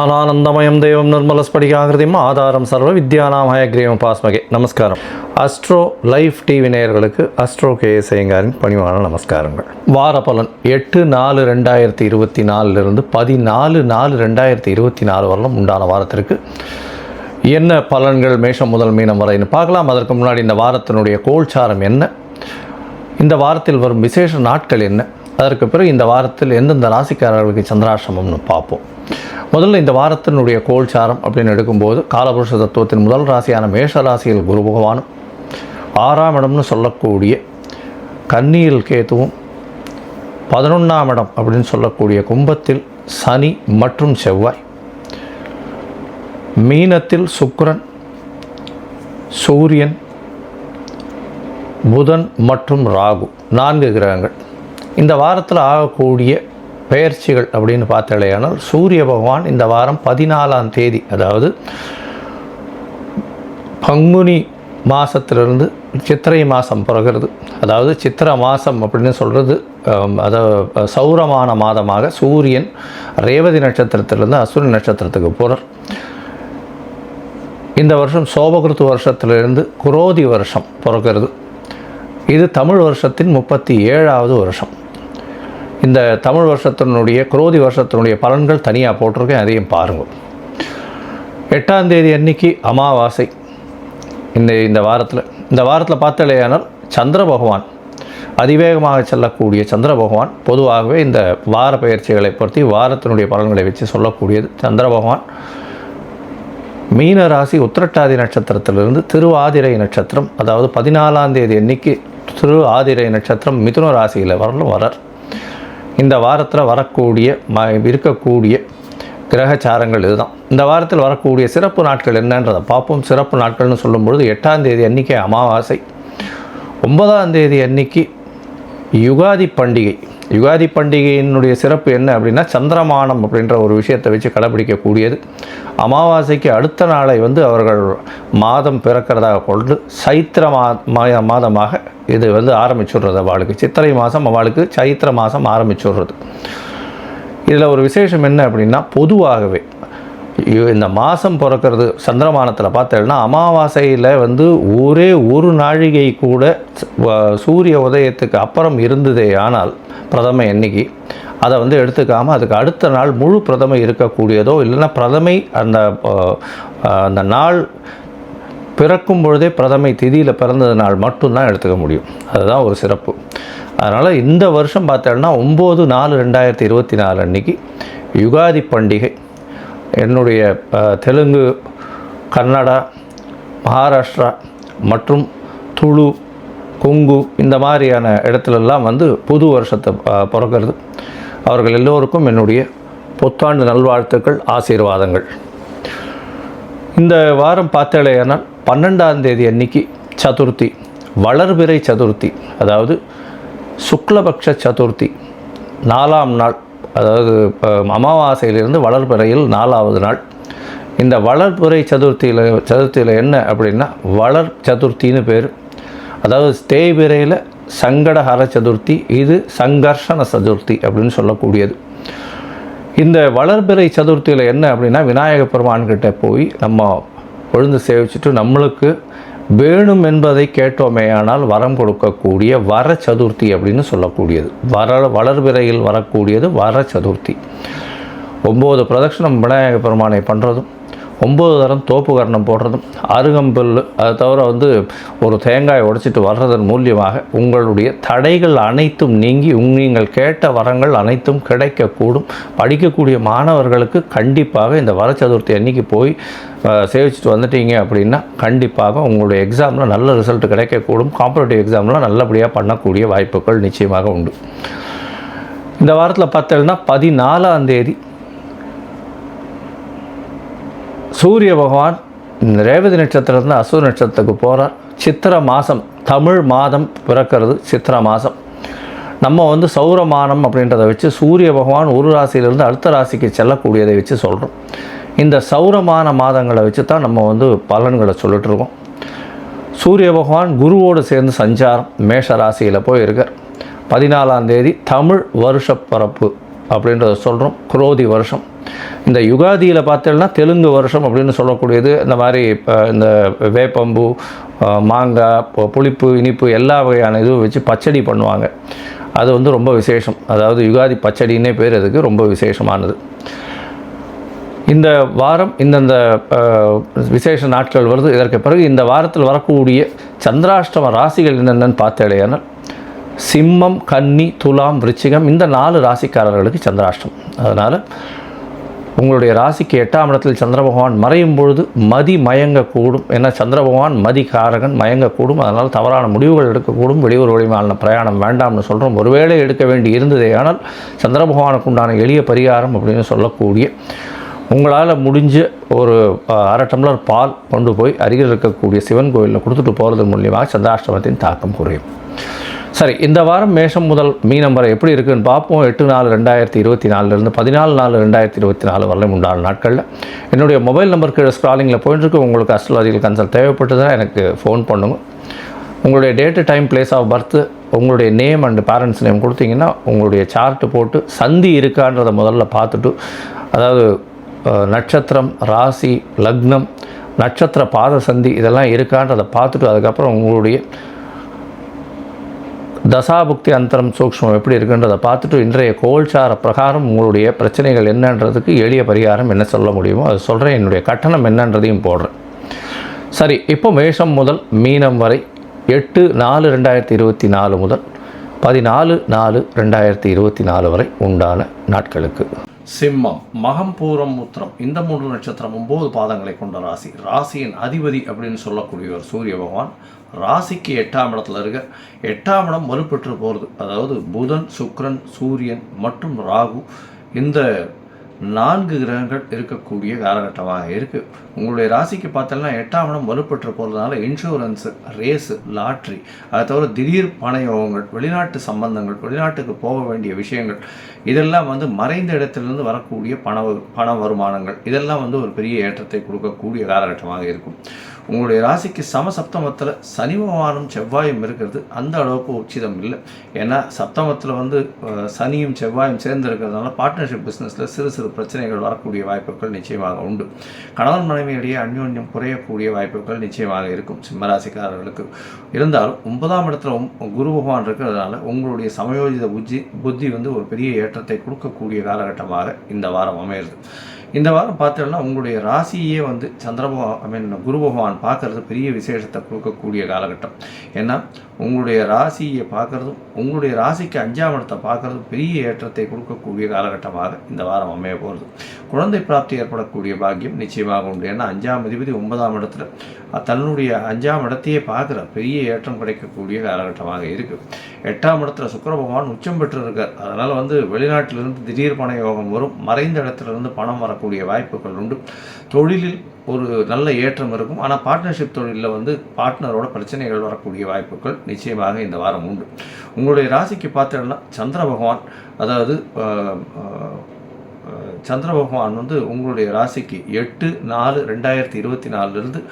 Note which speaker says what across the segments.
Speaker 1: ஞானானந்தமயம் தெய்வம் நிர்மலஸ்படிகாகிருதியும் ஆதாரம் சர்வ வித்யானாம் ஹயக்ரீவம் பாஸ்மகே. நமஸ்காரம். அஸ்ட்ரோ லைஃப் டிவி நேயர்களுக்கு அஸ்ட்ரோ கே ஐயங்காரின் பணிவான நமஸ்காரங்கள். வார பலன் எட்டு நாலு ரெண்டாயிரத்தி இருபத்தி நாலுலேருந்து பதினாலு நாலு ரெண்டாயிரத்தி இருபத்தி நாலு வரலும் உண்டான வாரத்திற்கு என்ன பலன்கள் மேஷம் முதல் மீனம் வரைன்னு பார்க்கலாம். அதற்கு முன்னாடி இந்த வாரத்தினுடைய கோல்சாரம் என்ன? இந்த வாரத்தில் வரும் விசேஷ நாட்கள் என்ன? அதற்கு பிறகு இந்த வாரத்தில் எந்தெந்த ராசிக்காரர்களுக்கு சந்திராசிரமம்னு பார்ப்போம். முதல்ல இந்த வாரத்தினுடைய கோல்சாரம் அப்படின்னு எடுக்கும்போது காலபுருஷ தத்துவத்தின் முதல் ராசியான மேஷ ராசியில் குரு பகவானும் ஆறாம் இடம்னு சொல்லக்கூடிய கன்னியில் கேத்துவும் பதினொன்றாம் இடம் அப்படின்னு சொல்லக்கூடிய கும்பத்தில் சனி மற்றும் செவ்வாய். மீனத்தில் சுக்கரன் சூரியன் புதன் மற்றும் ராகு நான்கு கிரகங்கள். இந்த வாரத்தில் ஆகக்கூடிய பெயர்ச்சிகள் அப்படின்னு பார்த்தாலேயானால் சூரிய பகவான் இந்த வாரம் பதினாலாம் தேதி அதாவது பங்குனி மாதத்திலிருந்து சித்திரை மாதம் பிறகுறது. அதாவது சித்திரை மாதம் அப்படின்னு சொல்கிறது அதாவது சௌரமான மாதமாக சூரியன் ரேவதி நட்சத்திரத்திலிருந்து அசுரி நட்சத்திரத்துக்கு போகிறார் இந்த வருஷம் சோபகிருத்து வருஷத்திலிருந்து குரோதி வருஷம் பிறக்கிறது இது தமிழ் வருஷத்தின் முப்பத்தி ஏழாவது வருஷம். இந்த தமிழ் வருஷத்தினுடைய குரோதி வருஷத்தினுடைய பலன்கள் தனியாக போட்டிருக்கேன் அதையும் பாருங்கள் எட்டாம் தேதி அன்னைக்கு அமாவாசை. இந்த இந்த வாரத்தில் இந்த வாரத்தில் பார்த்தாலேயானால் சந்திர பகவான் அதிவேகமாக செல்லக்கூடிய சந்திர பகவான் பொதுவாகவே இந்த வார பயிற்சிகளை பொறுத்தி வாரத்தினுடைய பலன்களை வச்சு சொல்லக்கூடியது சந்திர பகவான். மீன ராசி உத்திரட்டாதி நட்சத்திரத்திலிருந்து திருவாதிரை நட்சத்திரம் அதாவது பதினாலாம் தேதி அன்னைக்கு திரு ஆதிரை நட்சத்திரம் மிதுன ராசியில் வரலும் வரார். இந்த வாரத்தில் வரக்கூடிய ம இருக்கக்கூடிய கிரகச்சாரங்கள் இதுதான். இந்த வாரத்தில் வரக்கூடிய சிறப்பு நாட்கள் என்னன்றதை பார்ப்போம். சிறப்பு நாட்கள்னு சொல்லும்பொழுது எட்டாம் தேதி அன்னைக்கு அமாவாசை. ஒன்பதாம் தேதி அன்னைக்கு யுகாதி பண்டிகை. யுகாதி பண்டிகையினுடைய சிறப்பு என்ன அப்படின்னா சந்திரமானம் அப்படின்ற ஒரு விஷயத்தை வச்சு கடைபிடிக்கக்கூடியது. அமாவாசைக்கு அடுத்த நாளை வந்து அவர்கள் மாதம் பிறக்கிறதாக கொண்டு சைத்திர மா மாதமாக இது வந்து ஆரம்பிச்சுடுறது அவளுக்கு. சித்திரை மாதம் அவளுக்கு சைத்திர மாதம் ஆரம்பிச்சுடுறது. இதில் ஒரு விசேஷம் என்ன அப்படின்னா பொதுவாகவே இந்த மாதம் பிறக்கிறது சந்திரமானத்தில் பார்த்தேன்னா அமாவாசையில் வந்து ஒரே ஒரு நாழிகை கூட வ- சூரிய உதயத்துக்கு அப்புறம் இருந்ததே ஆனால் பிரதமை எண்ணிக்கை. அதை வந்து எடுத்துக்காமல் அதுக்கு அடுத்த நாள் முழு பிரதமை இருக்கக்கூடியதோ இல்லைன்னா பிரதமை அந்த அந்த நாள் பிறக்கும் பொழுதே பிரதமை திதியில் பிறந்தது நாள் மட்டும்தான் எடுத்துக்க முடியும். அதுதான் ஒரு சிறப்பு. அதனால் இந்த வருஷம் பார்த்தோன்னா ஒம்பது நாலு ரெண்டாயிரத்தி இருபத்தி நாலு அன்னைக்கு யுகாதி பண்டிகை. என்னுடைய தெலுங்கு கன்னடா மகாராஷ்டிரா மற்றும் துளு கொங்கு இந்த மாதிரியான இடத்துலலாம் வந்து புது வருஷத்தை பிறக்கிறது. அவர்கள் எல்லோருக்கும் என்னுடைய புத்தாண்டு நல்வாழ்த்துக்கள் ஆசீர்வாதங்கள். இந்த வாரம் பார்த்தாலேயானால் பன்னெண்டாம் தேதி அன்னைக்கு சதுர்த்தி வளர்பிறை சதுர்த்தி அதாவது சுக்லபக்ஷ சதுர்த்தி நாலாம் நாள் அதாவது அமாவாசையிலிருந்து வளர்பிறையில் நாலாவது நாள். இந்த வளர்பிறை சதுர்த்தியில் சதுர்த்தியில் என்ன அப்படின்னா வளர் சதுர்த்தின்னு பேர். அதாவது தேய்பிறையில் சங்கடஹர சதுர்த்தி இது சங்கர்ஷண சதுர்த்தி அப்படின்னு சொல்லக்கூடியது. இந்த வளர்பிறை சதுர்த்தியில் என்ன அப்படின்னா விநாயக பெருமான்கிட்ட போய் நம்ம உழுந்து சேவிச்சுட்டு நம்மளுக்கு வேணும் என்பதை கேட்டோமேயானால் வரம் கொடுக்கக்கூடிய வர சதுர்த்தி அப்படின்னு சொல்லக்கூடியது. வர வளர்பிறையில் வரக்கூடியது வர சதுர்த்தி. ஒம்பது பிரதட்சணம் விநாயக பெருமானை பண்ணுறதும் ஒம்பது தரம் தோப்பு கரணம் போடுறதும் அருகம்புல் அதை தவிர வந்து ஒரு தேங்காய் உடைச்சிட்டு வர்றதன் மூலியமாக உங்களுடைய தடைகள் அனைத்தும் நீங்கி நீங்கள் கேட்ட வரங்கள் அனைத்தும் கிடைக்கக்கூடும். படிக்கக்கூடிய மாணவர்களுக்கு கண்டிப்பாக இந்த வர சதுர்த்தி அன்னைக்கு போய் சேவிச்சுட்டு வந்துட்டீங்க அப்படின்னா கண்டிப்பாக உங்களுடைய எக்ஸாமில் நல்ல ரிசல்ட் கிடைக்கக்கூடும். காம்படிட்டிவ் எக்ஸாமில் நல்லபடியாக பண்ணக்கூடிய வாய்ப்புகள் நிச்சயமாக உண்டு. இந்த வாரத்தில் பார்த்தீங்கன்னா பதினாலாம் தேதி சூரிய பகவான் ரேவதி நட்சத்திரத்துலேருந்து அசுர நட்சத்திரத்துக்கு போகிறார் சித்திர மாதம் தமிழ் மாதம் பிறக்கிறது சித்திர மாதம் நம்ம வந்து சௌரமானம் அப்படின்றத வச்சு சூரிய பகவான் ஒரு ராசியிலிருந்து அடுத்த ராசிக்கு செல்லக்கூடியதை வச்சு சொல்கிறோம் இந்த சௌரமான மாதங்களை வச்சு தான் நம்ம வந்து பலன்களை சொல்லிட்டு இருக்கோம். சூரிய பகவான் குருவோடு சேர்ந்து சஞ்சாரம் மேஷ ராசியில் போய் இருக்கார் பதினாலாம் தேதி தமிழ் வருஷப்பரப்பு. அப்படின்றத சொல்கிறோம் குரோதி வருஷம். இந்த யுகாதியில் பார்த்தோம்னா தெலுங்கு வருஷம் அப்படின்னு சொல்லக்கூடியது. இந்த மாதிரி இப்போ இந்த வேப்பம்பு மாங்காய் புளிப்பு இனிப்பு எல்லா வகையான இதுவும் வச்சு பச்சடி பண்ணுவாங்க. அது வந்து ரொம்ப விசேஷம். அதாவது யுகாதி பச்சடின்னே பேர் அதுக்கு ரொம்ப விசேஷமானது. இந்த வாரம் இந்தந்த விசேஷ நாட்கள் வருது. இதற்கு பிறகு இந்த வாரத்தில் வரக்கூடிய சந்திராஷ்டம ராசிகள் என்னென்னு பார்த்தேன் சிம்மம் கன்னி துலாம் விருச்சிகம் இந்த நாலு ராசிக்காரர்களுக்கு சந்திராஷ்டம். அதனால் உங்களுடைய ராசிக்கு எட்டாம் இடத்தில் சந்திர பகவான் மறையும் பொழுது மதி மயங்கக்கூடும். ஏன்னா சந்திர பகவான் மதி காரகன் மயங்கக்கூடும். அதனால் தவறான முடிவுகள் எடுக்கக்கூடும். வெளியூர் வழிமான பிரயாணம் வேண்டாம்னு சொல்கிறோம் ஒருவேளை எடுக்க வேண்டி இருந்ததே ஆனால் சந்திர பகவானுக்கு உண்டான எளிய பரிகாரம் அப்படின்னு சொல்லக்கூடிய உங்களால் முடிஞ்ச ஒரு அரை டம்ளர் பால் கொண்டு போய் அருகில் இருக்கக்கூடிய சிவன் கோயிலில் கொடுத்துட்டு போகிறது மூலியமாக சந்திராஷ்டமத்தின் தாக்கம் குறையும். சரி இந்த வாரம் மேஷம் முதல் மீனம் வரை எப்படி இருக்குன்னு பார்ப்போம். எட்டு நாலு ரெண்டாயிரத்தி இருபத்தி நாலுலேருந்து பதினாலு நாலு ரெண்டாயிரத்தி இருபத்தி நாலு வரலாம் உண்டான நாட்களில். என்னுடைய மொபைல் நம்பர் கீழே ஸ்க்ராலிங்கில் போயிட்டுருக்கு. உங்களுக்கு அஸ்ட்ராலஜிக்கல் கன்சல்ட் தேவைப்பட்டதுன்னா எனக்கு ஃபோன் பண்ணுங்க. உங்களுடைய date time place of birth உங்களுடைய நேம் அண்ட் பேரண்ட்ஸ் நேம் கொடுத்தீங்கன்னா உங்களுடைய சார்ட்டு போட்டு சந்தி இருக்கான்றதை முதல்ல பார்த்துட்டு அதாவது நட்சத்திரம் ராசி லக்னம் நட்சத்திர பாத சந்தி இதெல்லாம் இருக்கான்றதை பார்த்துட்டு அதுக்கப்புறம் உங்களுடைய தசாபுக்தி அந்தரம் சூக்ஷ்மம் எப்படி இருக்குன்றதை பார்த்துட்டு இன்றைய கோல்சார பிரகாரம் உங்களுடைய பிரச்சனைகள் என்னன்றதுக்கு எளிய பரிகாரம் என்ன சொல்ல முடியுமோ அதை சொல்கிறேன் என்னுடைய கட்டணம் என்னன்றதையும் போடுறேன். சரி இப்போ மேஷம் முதல் மீனம் வரை எட்டு நாலு ரெண்டாயிரத்தி இருபத்தி நாலு முதல் பதினாலு நாலு ரெண்டாயிரத்தி இருபத்தி நாலு வரை உண்டான நாட்களுக்கு. சிம்மம் மகம் பூரம் முத்திரம் இந்த மூன்று நட்சத்திரம் ஒம்பது பாதங்களை கொண்ட ராசி. ராசியின் அதிபதி அப்படின்னு சொல்லக்கூடியவர் சூரிய பகவான் ராசிக்கு எட்டாம் இடத்துல இருக்க எட்டாம் இடம் வலுப்பெற்று போகிறது அதாவது புதன் சுக்ரன் சூரியன் மற்றும் ராகு இந்த நான்கு கிரகங்கள் இருக்கக்கூடிய காலகட்டமாக இருக்குது உங்களுடைய ராசிக்கு பார்த்தோம்னா எட்டாம் இடம் வலுப்பெற்று போகிறதுனால இன்சூரன்ஸு ரேஸு லாட்ரி அதை தவிர திடீர் பணயோகங்கள் வெளிநாட்டு சம்பந்தங்கள் வெளிநாட்டுக்கு போக வேண்டிய விஷயங்கள் இதெல்லாம் வந்து மறைந்த இடத்துலேருந்து வரக்கூடிய பண வ- பண வருமானங்கள் இதெல்லாம் வந்து ஒரு பெரிய ஏற்றத்தை கொடுக்கக்கூடிய காலகட்டமாக இருக்கும். உங்களுடைய ராசிக்கு சமசப்தமத்தில் சனி பகவானும் செவ்வாயும் இருக்கிறது. அந்த அளவுக்கு உச்சிதம் இல்லை. ஏன்னா சப்தமத்தில் வந்து சனியும் செவ்வாயும் சேர்ந்து இருக்கிறதுனால பார்ட்னர்ஷிப் பிஸ்னஸில் சிறு சிறு பிரச்சனைகள் வரக்கூடிய வாய்ப்புகள் நிச்சயமாக உண்டு. கணவன் மனைவியிடையே அந்யோன்யம் குறையக்கூடிய வாய்ப்புகள் நிச்சயமாக இருக்கும். சிம்மராசிக்காரர்களுக்கு. இருந்தாலும் ஒன்பதாம் இடத்துல குரு பகவான் இருக்கிறதுனால உங்களுடைய சமயோஜித புத்தி புத்தி வந்து ஒரு பெரிய ஏற்றத்தை கொடுக்கக்கூடிய காலகட்டமாக இந்த வாரம் அமையிறது. இந்த வாரம் பார்த்தோம்னா உங்களுடைய ராசியே வந்து சந்திர ஐ மீன் குரு பகவான் பார்க்கறது பெரிய விசேஷத்தை கொடுக்கக்கூடிய காலகட்டம். ஏன்னா உங்களுடைய ராசியை பார்க்குறதும் உங்களுடைய ராசிக்கு அஞ்சாம் இடத்தை பார்க்குறதும் பெரிய ஏற்றத்தை கொடுக்கக்கூடிய காலகட்டமாக இந்த வாரம் அமைய போகிறது குழந்தை பிராப்தி ஏற்படக்கூடிய பாக்கியம் நிச்சயமாக உண்டு. ஏன்னா அஞ்சாம் அதிபதி ஒன்பதாம் இடத்துல தன்னுடைய அஞ்சாம் இடத்தையே பார்க்குற பெரிய ஏற்றம் கிடைக்கக்கூடிய காலகட்டமாக இருக்குது எட்டாம் இடத்துல சுக்கர பகவான் உச்சம் பெற்றிருக்கார். அதனால் வந்து வெளிநாட்டிலிருந்து திடீர் பண யோகம் வரும். மறைந்த இடத்துலேருந்து பணம் வரக்கூடிய வாய்ப்புகள் உண்டு. தொழிலில் ஒரு நல்ல ஏற்றம் இருக்கும். ஆனால் பார்ட்னர்ஷிப் தொழிலில் வந்து பார்ட்னரோட பிரச்சனைகள் வரக்கூடிய வாய்ப்புகள் நிச்சயமாக இந்த வாரம் உண்டு. உங்களுடைய ராசிக்கு பார்த்தோம்னா சந்திர பகவான் அதாவது சந்திர பகவான் வந்து உங்களுடைய ராசிக்கு எட்டு நாலு ரெண்டாயிரத்தி இருபத்தி நாலுலேருந்து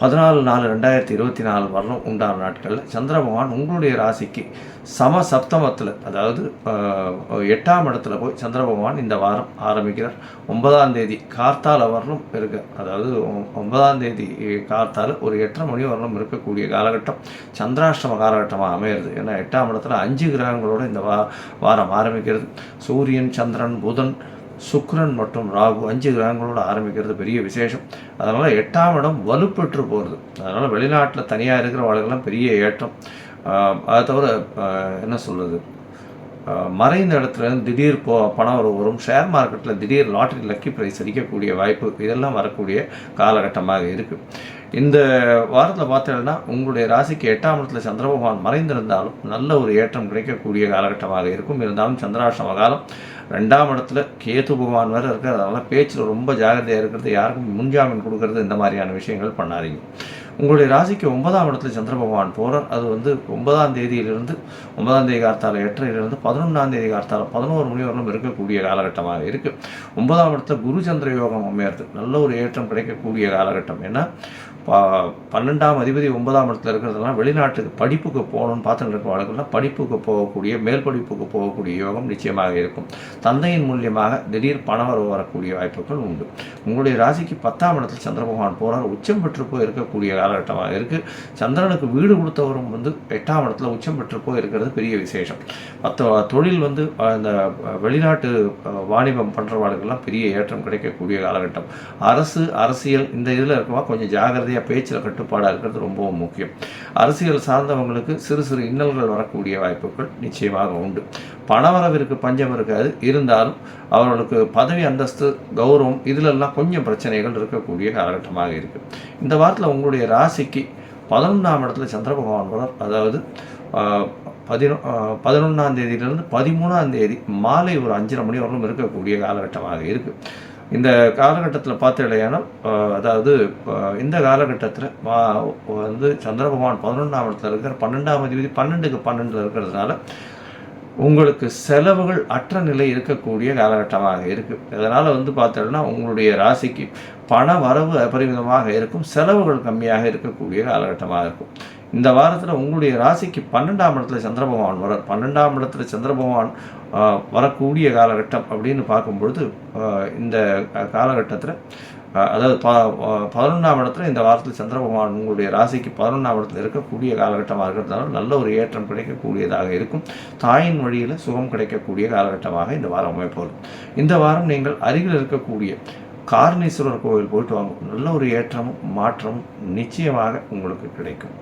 Speaker 1: பதினாலு நாலு ரெண்டாயிரத்தி இருபத்தி நாலு வரலும் உண்டான நாட்களில் சந்திர பகவான் உங்களுடைய ராசிக்கு சம சப்தமத்தில் அதாவது எட்டாம் இடத்துல போய் சந்திர பகவான் இந்த வாரம் ஆரம்பிக்கிறார். ஒன்பதாம் தேதி கார்த்தால வரலும் இருக்கு அதாவது ஒன்பதாம் தேதி கார்த்தால ஒரு எட்டரை மணி வரலும் இருக்கக்கூடிய காலகட்டம் சந்திராஷ்டம காலகட்டமாக அமையிறது. ஏன்னா எட்டாம் இடத்துல அஞ்சு கிரகங்களோட இந்த வா வாரம் ஆரம்பிக்கிறது. சூரியன் சந்திரன் புதன் சுக்ரன் மற்றும் ராகு அஞ்சு கிரகங்களோட ஆரம்பிக்கிறது பெரிய விசேஷம். அதனால் எட்டாம் இடம் வலுப்பெற்று போகிறது அதனால் வெளிநாட்டில் தனியாக இருக்கிற இருக்கிறவர்களுக்கெல்லாம் பெரிய ஏற்றம். அதை தவிர என்ன சொல்கிறது மறைந்த இடத்துல இருந்து திடீர் போ பணம் வரும். வரும் ஷேர் மார்க்கெட்டில் திடீர் லாட்டரி லக்கி ப்ரைஸ் அடிக்கக்கூடிய வாய்ப்பு இதெல்லாம் வரக்கூடிய காலகட்டமாக இருக்குது இந்த வாரத்தில் பார்த்தீங்கன்னா உங்களுடைய ராசிக்கு எட்டாம் இடத்துல சந்திர பகவான் மறைந்திருந்தாலும் நல்ல ஒரு ஏற்றம் கிடைக்கக்கூடிய காலகட்டமாக இருக்கும். இருந்தாலும் சந்திராஷ்டம காலம் ரெண்டாம் இடத்துல கேது பகவான் வேறு இருக்கிறது அதனால் பேச்சில் ரொம்ப ஜாகிரதையாக இருக்கிறது யாருக்கும் முன்ஜாமீன் கொடுக்கறது இந்த மாதிரியான விஷயங்கள் பண்ணாதீங்க. உங்களுடைய ராசிக்கு ஒன்பதாம் இடத்துல சந்திர பகவான் போகிறார் அது வந்து ஒன்பதாம் தேதியிலிருந்து ஒன்பதாம் தேதி கார்த்தால எட்டரையிலிருந்து பதினொன்றாம் தேதி கார்த்தால பதினோரு மணி வரலும் இருக்கக்கூடிய காலகட்டமாக இருக்குது ஒன்பதாம் இடத்துல குரு சந்திர யோகம் அமையிறது. நல்ல ஒரு ஏற்றம் கிடைக்கக்கூடிய காலகட்டம். ஏன்னா ப பன்னெண்டாம் அதிபதி ஒன்பதாம் இடத்துல இருக்கிறதுலாம் வெளிநாட்டுக்கு படிப்புக்கு போகணும்னு பார்த்துட்டு இருக்க வாழ்க்கைலாம் படிப்புக்கு போகக்கூடிய மேல் படிப்புக்கு போகக்கூடிய யோகம் நிச்சயமாக இருக்கும். தந்தையின் மூலியமாக திடீர் பணவரவு வரக்கூடிய வாய்ப்புகள் உண்டு. உங்களுடைய ராசிக்கு பத்தாம் இடத்தில் சந்திர பகவான் போகிறார் உச்சம் பெற்று போய் இருக்கக்கூடிய காலகட்டமாக இருக்குது சந்திரனுக்கு வீடு கொடுத்தவரும் வந்து எட்டாம் இடத்துல உச்சம் பெற்று போய் இருக்கிறது பெரிய விசேஷம். மற்ற தொழில் வந்து இந்த வெளிநாட்டு வாணிபம் பண்ணுறவாளுக்கெல்லாம் பெரிய ஏற்றம் கிடைக்கக்கூடிய காலகட்டம். அரசு அரசியல் இந்த இதில் இருக்கவா கொஞ்சம் ஜாகிரதையாக பேச்சில் கட்டுப்பாடாக இருக்கிறது ரொம்பவும் முக்கியம். அரசியல் சார்ந்தவங்களுக்கு சிறு சிறு இன்னல்கள் வரக்கூடிய வாய்ப்புகள் நிச்சயமாக உண்டு. பணவரவிற்கு பஞ்சம் இருக்காது. இருந்தாலும் அவர்களுக்கு பதவி அந்தஸ்து கௌரவம் இதிலெல்லாம் கொஞ்சம் பிரச்சனைகள் இருக்கக்கூடிய காலகட்டமாக இருக்குது இந்த வாரத்தில் உங்களுடைய ராசிக்கு பதினொன்றாம் இடத்துல சந்திர பகவான் வரார் அதாவது பதினொ பதினொன்றாம் தேதியிலிருந்து பதிமூணாம் தேதி மாலை ஒரு அஞ்சரை மணி வரலும் இருக்கக்கூடிய காலகட்டமாக இருக்குது இந்த காலகட்டத்தில் பார்த்தீங்கன்னா அதாவது இந்த காலகட்டத்தில் வந்து சந்திர பகவான் பதினொன்றாம் இடத்துல இருக்கிற பன்னெண்டாம் அதிபதி பன்னெண்டுக்கு பன்னெண்டில் இருக்கிறதுனால உங்களுக்கு செலவுகள் அற்ற நிலை இருக்கக்கூடிய காலகட்டமாக இருக்குது அதனால் வந்து பார்த்தோம்னா உங்களுடைய ராசிக்கு பண வரவு அபரிமிதமாக இருக்கும் செலவுகள் கம்மியாக இருக்கக்கூடிய காலகட்டமாக இருக்கும். இந்த வாரத்தில் உங்களுடைய ராசிக்கு பன்னெண்டாம் இடத்துல சந்திர பகவான் வரார். பன்னெண்டாம் இடத்துல சந்திர பகவான் வரக்கூடிய காலகட்டம் அப்படின்னு பார்க்கும்பொழுது இந்த காலகட்டத்தில் அதாவது ப பதினொன்றாம் இடத்துல இந்த வாரத்தில் சந்திரபகவான் உங்களுடைய ராசிக்கு பதினொன்றாம் இடத்துல இருக்கக்கூடிய காலகட்டமாக இருக்கிறதுனால நல்ல ஒரு ஏற்றம் கிடைக்கக்கூடியதாக இருக்கும். தாயின் வழியில் சுகம் கிடைக்கக்கூடிய காலகட்டமாக இந்த வாரம் அமைப்போம். இந்த வாரம் நீங்கள் அருகில் இருக்கக்கூடிய காரணீஸ்வரர் கோவில் போயிட்டு வாங்க. நல்ல ஒரு ஏற்றமும் மாற்றமும் நிச்சயமாக உங்களுக்கு கிடைக்கும்.